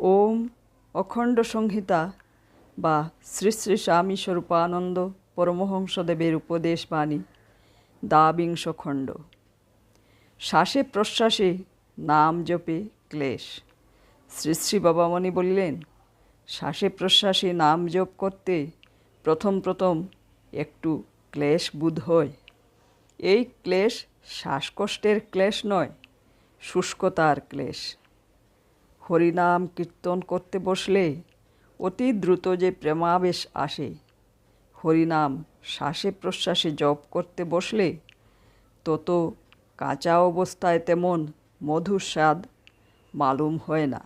ওম অখণ্ড সংহিতা বা শ্রী শ্রী স্বামী স্বরূপানন্দ পরমহংসদেবের উপদেশ বাণী দ্বাবিংশ খণ্ড। শ্বাসে প্রশ্বাসে নাম জপে ক্লেশ। শ্রী শ্রী বাবামণি বললেন, শ্বাসে প্রশ্বাসে নাম জপ করতে প্রথম প্রথম একটু ক্লেশ বোধ হয়। এই ক্লেশ শ্বাসকষ্টের ক্লেশ নয়, শুষ্কতার ক্লেশ। হরিনাম কীর্তন করতে বসলে অতি দ্রুত যে প্রেমাবেশ আসে। হরিনাম শ্বাসে প্রশ্বাসে জপ করতে বসলে তত কাঁচা অবস্থায় তেমন মধুর স্বাদ মালুম হয় না।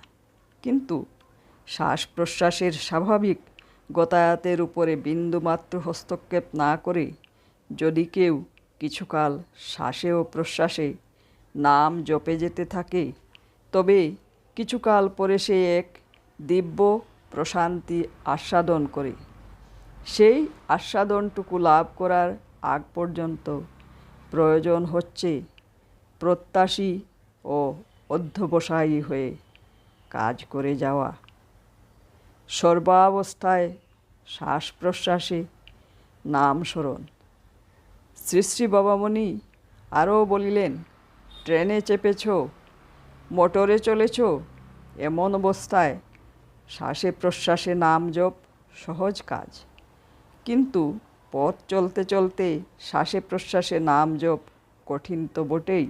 কিন্তু শ্বাস প্রশ্বাসের স্বাভাবিক গতায়াতের উপরে বিন্দুমাত্র হস্তক্ষেপ না করে যদি কেউ কিছুকাল শ্বাসে ও প্রশ্বাসে নাম জপে যেতে থাকে, তবে কিছুকাল পরে সে এক দিব্য প্রশান্তি আস্বাদন করে। সেই আস্বাদনটুকু লাভ করার আগ পর্যন্ত প্রয়োজন হচ্ছে প্রত্যাশী ও অধ্যবসায়ী হয়ে কাজ করে যাওয়া। সর্বাবস্থায় শ্বাস প্রশ্বাসে নাম স্মরণ। শ্রী শ্রী বাবামণি আরও বলিলেন, ট্রেনে চেপেছ মোটরে চলেছ? এমন অবস্থায় শ্বাসে প্রশ্বাসে নাম জপ সহজ কাজ। কিন্তু পথ চলতে চলতে শ্বাসে প্রশ্বাসে নাম জপ কঠিন তো বটেই।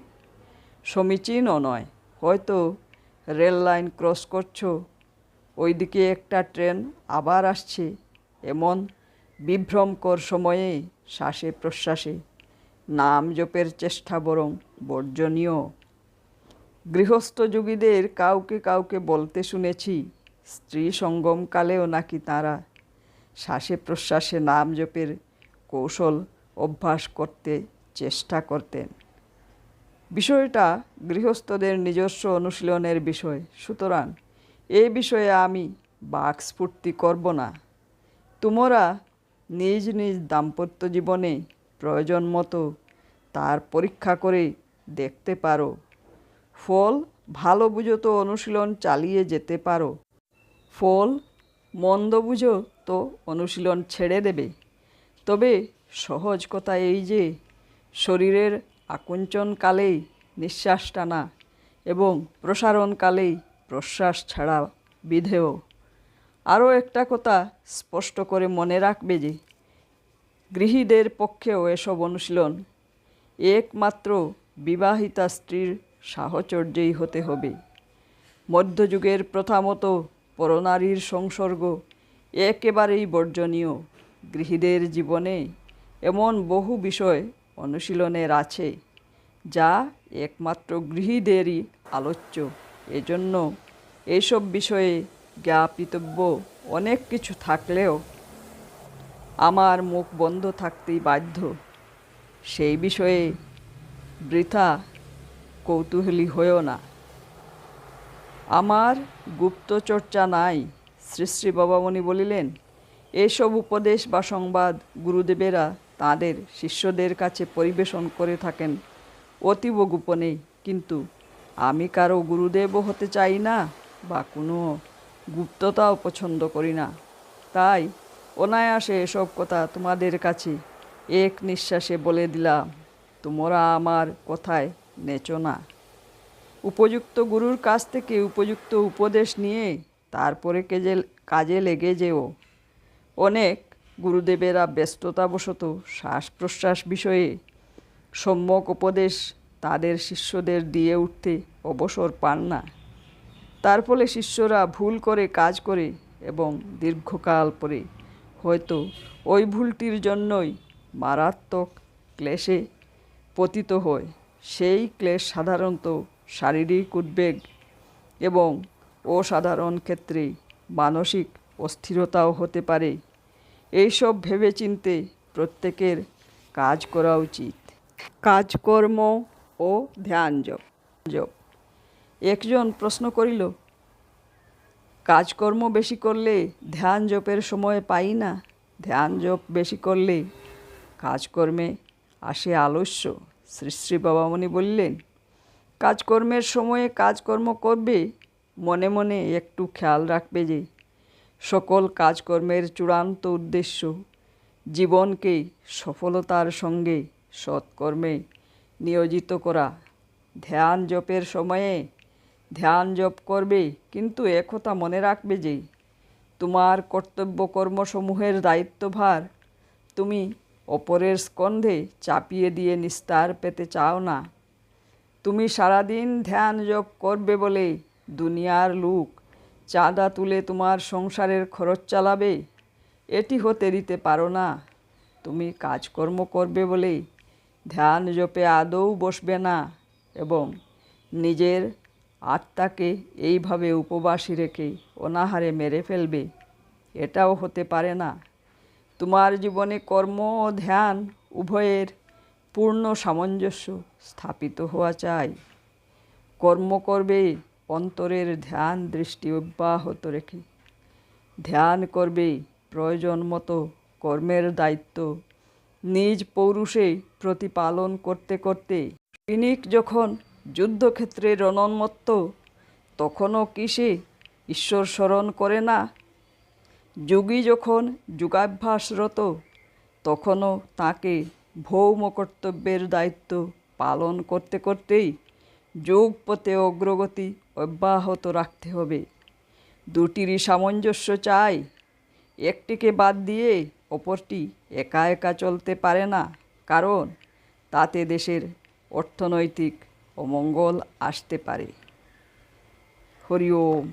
সমীচীনও নয়, হয়তো রেল লাইন ক্রস করছ, ওইদিকে একটা ট্রেন আবার আসছে, এমন বিভ্রমকর সময়ে শ্বাসে প্রশ্বাসে নাম জপের চেষ্টা বরং বর্জনীয়। গৃহস্থ যোগীদের কাউকে কাউকে বলতে শুনেছি, স্ত্রী সঙ্গমকালেও নাকি তারা। শ্বাসে প্রশ্বাসে নাম জপের কৌশল অভ্যাস করতে চেষ্টা করতেন। বিষয়টা গৃহস্থদের নিজস্ব অনুশীলনের বিষয়। সুতরাং এ বিষয়ে আমি বাকস্ফূর্তি করব না। তোমরা নিজ নিজ দাম্পত্য জীবনে প্রয়োজন মতো তার পরীক্ষা করে দেখতে পারো। ফল, ভালো বুঝো তো অনুশীলন চালিয়ে যেতে পারো। ফল, মন্দ বুঝো তো অনুশীলন ছেড়ে দেবে। তবে সহজ কথা এই যে, শরীরের আকুঞ্চনকালেই নিঃশ্বাস টানা এবং প্রসারণকালেই প্রশ্বাস ছাড়া বিধেয়। আরও একটা কথা স্পষ্ট করে মনে রাখবে যে, গৃহীদের পক্ষেও এসব অনুশীলন একমাত্র বিবাহিতা স্ত্রীর সাহচর্যেই হতে হবে। মধ্যযুগের প্রথা মতো পরনারীর সংসর্গ একেবারেই বর্জনীয়। গৃহীদের জীবনে এমন বহু বিষয় অনুশীলনের আছে, যা একমাত্র গৃহীদেরই আলোচ্য। এজন্য এইসব বিষয়ে জ্ঞাপিতব্য অনেক কিছু থাকলেও আমার মুখ বন্ধ থাকতেই বাধ্য। সেই বিষয়ে বৃথা কৌতূহলী হয়েও না। আমার গুপ্তচর্চা নাই, শ্রী শ্রী বাবামণি বলিলেন, এসব উপদেশ বা সংবাদ গুরুদেবেরা তাঁদের শিষ্যদের কাছে পরিবেশন করে থাকেন, অতীব গোপনে। কিন্তু আমি কারও গুরুদেবও হতে চাই না বা কোনো গুপ্ততাও পছন্দ করি না। তাই অনায়াসে এসব কথা তোমাদের কাছে এক নিঃশ্বাসে বলে দিলাম। তোমরা আমার কথায় নেচো না। উপযুক্ত গুরুর কাছ থেকে উপযুক্ত উপদেশ নিয়ে তারপরে কেজে, কাজে লেগে যেও। অনেক গুরুদেবেরা ব্যস্ততাবশত শ্বাস প্রশ্বাস বিষয়ে সম্যক উপদেশ তাদের শিষ্যদের দিয়ে উঠতে অবসর পান না। তার ফলে শিষ্যরা ভুল করে কাজ করে এবং দীর্ঘকাল পরে হয়তো ওই ভুলটির জন্যই মারাত্মক ক্লেশে পতিত হয়। সেই ক্লেশ সাধারণত শারীরিক উদ্বেগ এবং অসাধারণ ক্ষেত্রে মানসিক অস্থিরতাও হতে পারে। এইসব ভেবে চিনতে প্রত্যেকের কাজ করা উচিত। কাজকর্ম ও ধ্যান জপ একজন প্রশ্ন করিল, কাজকর্ম বেশি করলে ধ্যান জপের সময় পাই না? ধ্যান জপ বেশি করলে কাজকর্মে আসে আলস্য? শ্রী শ্রী বাবামণি বললেন, কাজকর্মের সময়ে কাজকর্ম করবে, মনে মনে একটু খেয়াল রাখবে যে, সকল কাজকর্মের চূড়ান্ত উদ্দেশ্য জীবনকে সফলতার সঙ্গে সৎকর্মে নিয়োজিত করা। ধ্যান জপের সময়ে ধ্যান জপ করবে, কিন্তু একথা মনে রাখবে যে, তোমার কর্তব্য কর্মসমূহের দায়িত্বভার তুমি অপরের স্কন্ধে চাপিয়ে দিয়ে নিস্তার পেতে চাও না। তুমি সারাদিন ধ্যান জপ করবে বলে দুনিয়ার লোক চাঁদা তুলে তোমার সংসারের খরচ চালাবে? এটি হতে দিতে পারো না। তুমি কাজকর্ম করবে বলে ধ্যান জপে আদৌ বসবে না এবং নিজের আত্মাকে এইভাবে উপবাসী রেখে অনাহারে মেরে ফেলবে। এটাও হতে পারে না। তোমার জীবনে কর্ম ও ধ্যান উভয়ের পূর্ণ সামঞ্জস্য স্থাপিত হওয়া চাই। কর্ম করবে অন্তরের ধ্যান দৃষ্টি অব্যাহত রেখে। ধ্যান করবে প্রয়োজন মতো কর্মের দায়িত্ব। নিজ পৌরুষে প্রতিপালন করতে করতে সৈনিক যখন যুদ্ধক্ষেত্রে রণন্মত্ত, তখনও কি সে ঈশ্বর স্মরণ করে না? যোগী যখন যোগাভ্যাসরত, তখনও তাকে ভৌম কর্তব্যের দায়িত্ব পালন করতে করতেই যোগ পথে অগ্রগতি অব্যাহত রাখতে হবে। দুটিরই সামঞ্জস্য চাই। একটিকে বাদ দিয়ে অপরটি একা একা চলতে পারে না, কারণ তাতে দেশের অর্থনৈতিক অমঙ্গল আসতে পারে। হরি ওম।